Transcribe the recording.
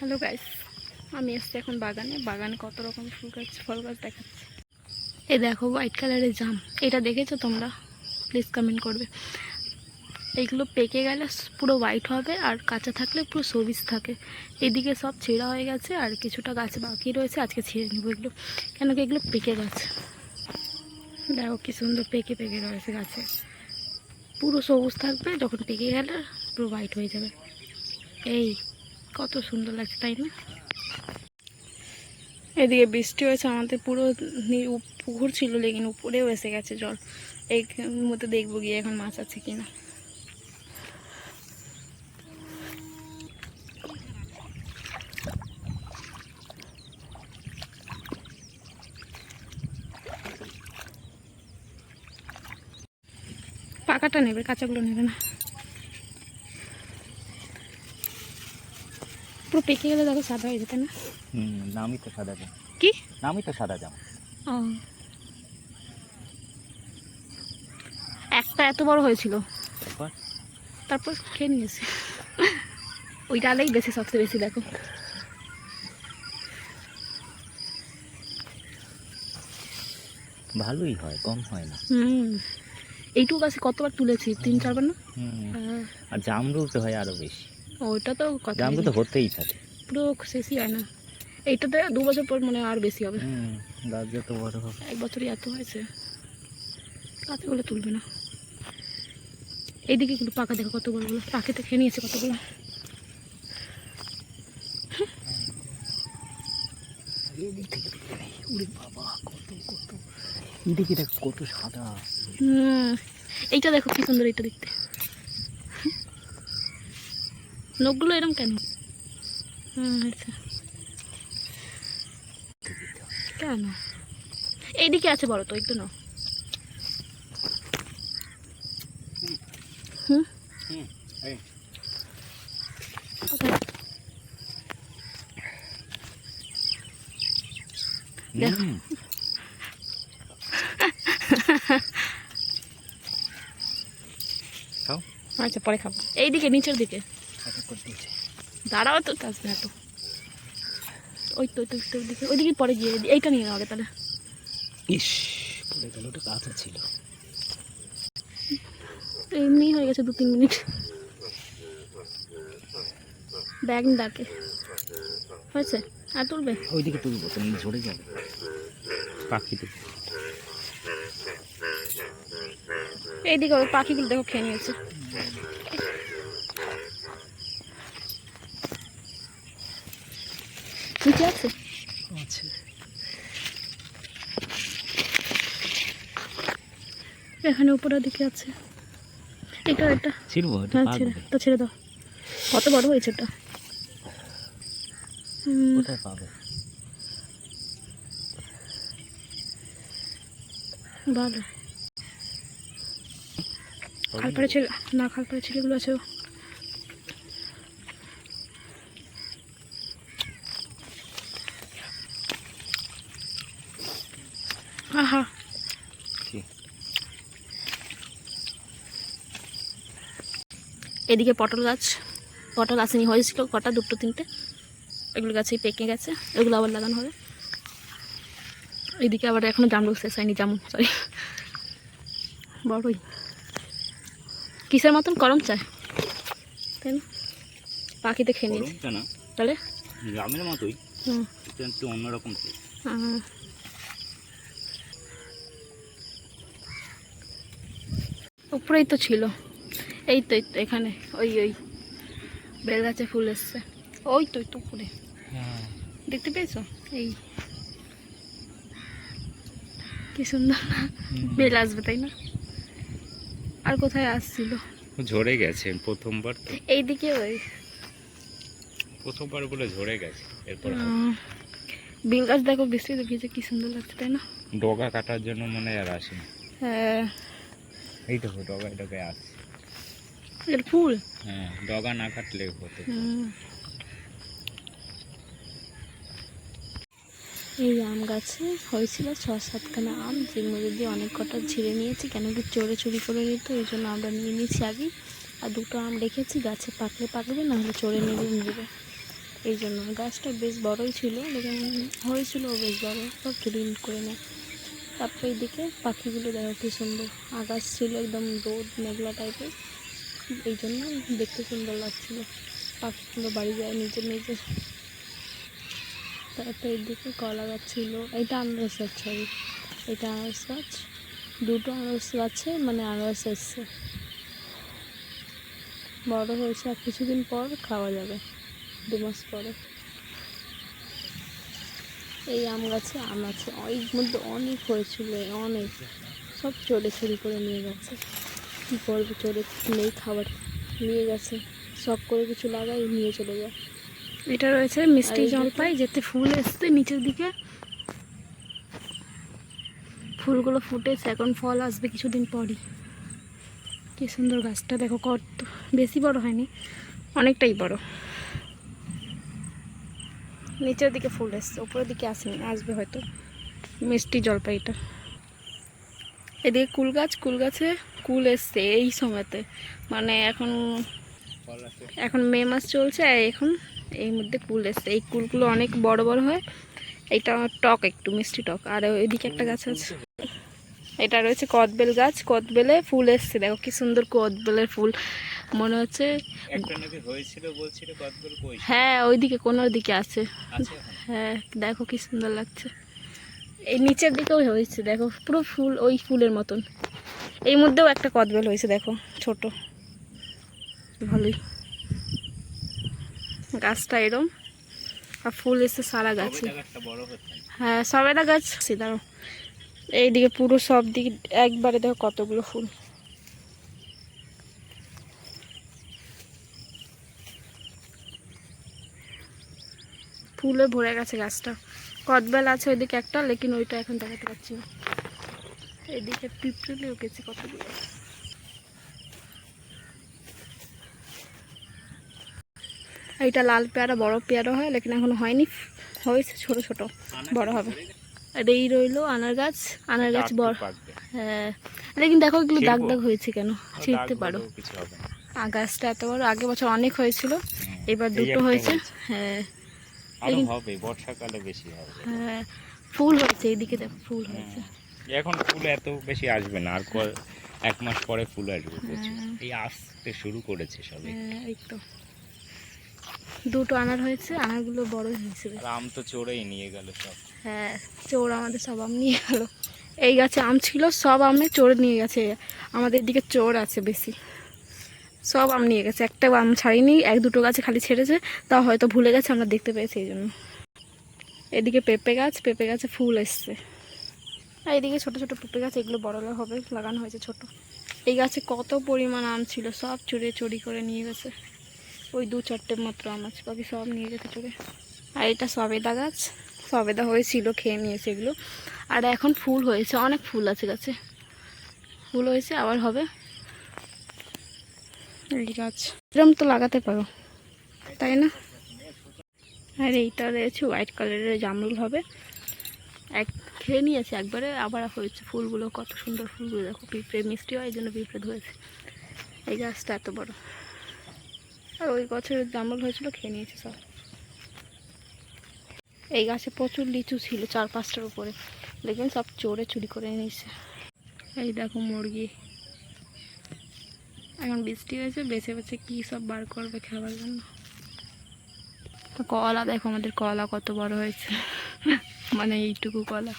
Hello guys আমি এসছি এখন বাগানে। বাগানে কত রকম ফুল গাছ, ফল গাছ দেখাচ্ছি। এ দেখো হোয়াইট কালারের জাম। এটা দেখেছ তোমরা? প্লিজ কমেন্ট করবে। এইগুলো পেকে গেলে পুরো হোয়াইট হবে আর কাঁচা থাকলে পুরো সবুজ থাকে। এদিকে সব ছেঁড়া হয়ে গেছে আর কিছুটা গাছ বাকি রয়েছে, আজকে ছিঁড়ে নেব এগুলো। কেন কি এগুলো পেকে গেছে? দেখো কি সুন্দর পেকে পেকে রয়েছে গাছে। পুরো সবুজ থাকবে, যখন পেকে গেলে পুরো হোয়াইট হয়ে যাবে। এই কত সুন্দর লাগছে, তাই না? এদিকে বৃষ্টি হয়েছে, আমাদের পুরো পুকুর ছিল, লেকিন উপরেও এসে গেছে জল। এই মধ্যে দেখব গিয়ে এখন মাছ আছে কিনা। পাকাটা নেবে, কাঁচাগুলো নেবে না। পেকে গেলে দেখো সাদা হয়ে যেতে না? হুম নামই তো সাদা জাম। কি? নামই তো সাদা জাম। ও। একটা এত বড় হয়েছিল। তারপর খেয়ে নিয়েছে। ওই ডালেই বেশি সবচেয়ে বেশি দেখো। ভালোই হয় কম হয় না। হুম। এইটুকু গাছে কতবার তুলেছি? তিন চারবার না? হুম। হ্যাঁ, আর জামরুতে হয় আরও বেশি। ওইটা তো কত জামরু তো হতেই থাকে। পুরো শেষই হয় না। এইটাতে দু বছর পর মনে আর বেশি হবে। গাছ যত বড় হবে। এক বছরই এত হয়েছে। কাঁচাগুলো তুলবে না। এইদিকে কিন্তু পাকা দেখো কত বড়গুলো পাখিতে খেয়ে নিয়েছে কতগুলো। কত সাদা। হুম এইটা দেখো কি সুন্দর এইটা দেখতে। নখগুলো এরকম কেন? হুম আচ্ছা। কেন? এইদিকে আছে বড় তো একটু নাও। হুম? দেখো। আচ্ছা পরে খাব। এইদিকে নিচের দিকে। দাঁড়াও তো আসবে না তো ওই তো ওই তো ওই দিকে ওইদিকে পরে গিয়ে এইটা নিয়ে নাও তাহলে। ইস পড়ে গেল ওটা কাঁচা ছিল। এমনি হয়ে গেছে দু তিন মিনিট। ব্যাগ ডাকে হয়েছে? আর তুলবে? ওইদিকে তুলবো তো নিয়ে ঝরে যাবে। পাখিতে। এইদিকে পাখিগুলো দেখো খেয়ে নিয়েছে। নিচে আছে? আছে। এখানে উপরের দিকে আছে। এটা এটা। ছিড়বো হ্যাঁ ছেড়ে তো। ছেড়ে দাও। কত বড় হয়েছে এটা? কোথায় পাবে? ভালো। খালপাড়ে ছেলে না খালপাড়ে ছেলেগুলো আছে। আহা? এদিকে পটল গাছ। পটল আসেনি হয়েছিল কটা? দুটো তিনটে। এগুলো গাছেই পেকে গেছে। এগুলো আবার লাগানো হবে। এদিকে আবার এখনও জামরুল শেষ হয়নি জামুন সরি বড়ই। কিসের মতন গরম চায়? তাই না? পাখিতে খেয়ে নিয়েছে। তাহলে? গ্রামের মতোই। হুম। অন্যরকম taste। উপরেই তো ছিল। এই তো এই তো এখানে। ওই ওই। বেল গাছে ফুল এসছে। ওই তো তো উপরে। দেখতে পেয়েছ? এই। কি সুন্দর না? বেল আসবে তাই না? আর কোথায় আসছিল? ঝরে গেছে প্রথমবার এইদিকে ওই। প্রথমবার বলে ঝরে গেছে এরপর বেল গাছ দেখো বেশি দেখিয়েছে কি সুন্দর লাগছে তাই না? ডগা কাটার জন্য মনে আর আসেনি। হ্যাঁ। এই তো ডগায় ডগায় আসছে এর ফুল? হ্যাঁ ডগা না কাটলে হতো। এই আম গাছে হয়েছিল ছ সাতখানা আম যের মধ্যে অনেক কটা ছিঁড়ে নিয়েছি কেন কি চোরে চুরি করে নিত এই জন্য আমরা নিয়ে নিয়েছি আগে। আর দুটো আম রেখেছি গাছে পাকলে পাকবে না হলে চোরে নেবে নেবে এই জন্য গাছটা বেশ বড়ই ছিল হয়েছিল বেশ বড় সব চুরি করে নেয়। তারপরে এইদিকে পাখিগুলো দেখো কি সুন্দর। আকাশ ছিল একদম রোদ, মেঘলা টাইপের। এই জন্য দেখতে সুন্দর লাগছিল। পাখিগুলো বাড়ি যায় নিজে নিজে। তারপরে এইদিকে কলা গাছ ছিল। এটা আনারস গাছ সরি এটা আনারস গাছ। দুটো আনারস গাছে মানে আনারস এসছে। বড় হয়েছে আর কিছুদিন পর খাওয়া যাবে। দু মাস পরে। এই আম গাছে আম আছে। এর মধ্যে অনেক হয়েছিল অনেক। সব চড়ে চুরি করে নিয়ে গেছে। কী করবে চড়ে নেই খাবার। নিয়ে গেছে। সব করে কিছু লাগাই নিয়ে চলে যায়। এটা রয়েছে মিষ্টি জলপাই? যেতে ফুল এসছে নিচের দিকে। ফুলগুলো ফুটেছে এখন ফল আসবে কিছুদিন পরই। কি সুন্দর গাছটা দেখো কত। বেশি বড় হয়নি অনেকটাই বড়। নিচের দিকে ফুল এসছে, উপরের দিকে আসেনি, আসবে হয়তো। মিষ্টি জলপাইটা। এদিকে কুল গাছ, কুল গাছে কুল এসছে এই সময়তে। মানে এখন এখন মে মাস চলছে এখন এই মধ্যে কুল এসছে। এই কুলগুলো অনেক বড় বড় হয় এইটা টক একটু, মিষ্টি টক। আর ওইদিকে একটা গাছ আছে। এটা রয়েছে কদবেল গাছ, কদবেলে ফুল এসছে। দেখো কি সুন্দর কদবেলের ফুল। মনে হচ্ছে হ্যাঁ ওইদিকে কোনোর দিকে আছে। হ্যাঁ দেখো কি সুন্দর লাগছে। এই নিচের দিকেও হয়েছে দেখো পুরো ফুল ওই ফুলের মতন। এই মধ্যেও একটা কদবেল হয়েছে দেখো ছোট। ভালোই। গাছটা এরম আর ফুল এসে সারা গাছে। হ্যাঁ সবেদা গাছ। দাঁড়ো এইদিকে পুরো সব দিকে একবারে দেখো কতগুলো ফুল। ফুলে ভরে গেছে গাছটা। কদবেল আছে ওইদিকে একটা লেকিন ওইটা এখন দেখাতে পাচ্ছি না। এদিকে পিঁপড়ে উঠেছে কতগুলো। এইটা লাল পেয়ারা বড় পেয়ারা হয় লেকিন এখন হয়নি। হয়েছে ছোট ছোট বড় হবে। আর এই রইল আনার গাছ। আনার গাছ বড়। হ্যাঁ। লেকিন দেখো এগুলো দাগ দাগ হয়েছে কেন? ছিঁড়তে পারো। গাছটা এত বড় আগে বছর অনেক হয়েছিল। এবার দুটো হয়েছে। হ্যাঁ। আরও হবে বর্ষাকালে বেশি হবে। হ্যাঁ ফুল হয়েছে দেখো ফুল হয়েছে। এখন ফুল এত বেশি আসবে না আর এক মাস পরে ফুল আসবে হ্যাঁ। এই আসতে শুরু করেছে সবে হ্যাঁ এই তো। দুটো আনার হয়েছে আনারগুলো বড় হয়েছে। আম তো চড়েই নিয়ে গেল সব। হ্যাঁ চোর আমাদের সব আম নিয়ে গেল। এই গাছে আম ছিল সব আমে চোর নিয়ে গেছে। আমাদের দিকে চোর আছে বেশি। সব আম নিয়ে গেছে। একটা আম ছাড়িনি, এক দুটো গাছে খালি ছেড়েছে, তাও হয়তো ভুলে গেছে, আমরা দেখতে পেয়েছি এই জন্য। এদিকে পেঁপে গাছ, পেঁপে গাছে ফুল এসছে। আর এদিকে ছোট ছোট পেঁপে গাছ, এগুলো বড় হবে, লাগানো হয়েছে ছোট। এই গাছে কত পরিমাণ আম ছিল, সব চুরে চুরি করে নিয়ে গেছে। ওই দু চারটে মাত্র আম আছে, বাকি সব নিয়ে গেছে চুরে। আর এটা সবেদা গাছ, সবেদা হয়েছিল, খেয়ে নিয়েছে এগুলো। আর এখন ফুল হয়েছে, অনেক ফুল আছে গাছে। ফুল হয়েছে, আবার হবে। এই গাছ। এরকম তো লাগাতে পারো, তাই না? আর এইটা রয়েছে হোয়াইট কালারের জামরুল হবে। এক খেয়ে নিয়েছে একবারে, আবার হয়েছে ফুলগুলো, কত সুন্দর ফুলগুলো, দেখো পিঁপড়ে মিষ্টি হয় এই জন্য পিঁপড়ে ধরেছে। এই গাছটা এত বড়। আর ওই গাছের জামরুল হয়েছিল, খেয়ে নিয়েছে সব। এই গাছে প্রচুর লিচু ছিল চার পাঁচটার উপরে। দেখবেন সব চোরে চুরি করে নিয়েছে। এই দেখো মুরগি। এখন বৃষ্টি হয়েছে, বেছে বেছে কী সব বার করবে খাবার জন্য। তো কলা, দেখো আমাদের কলা কত বড় হয়েছে। মানে এইটুকু কলা।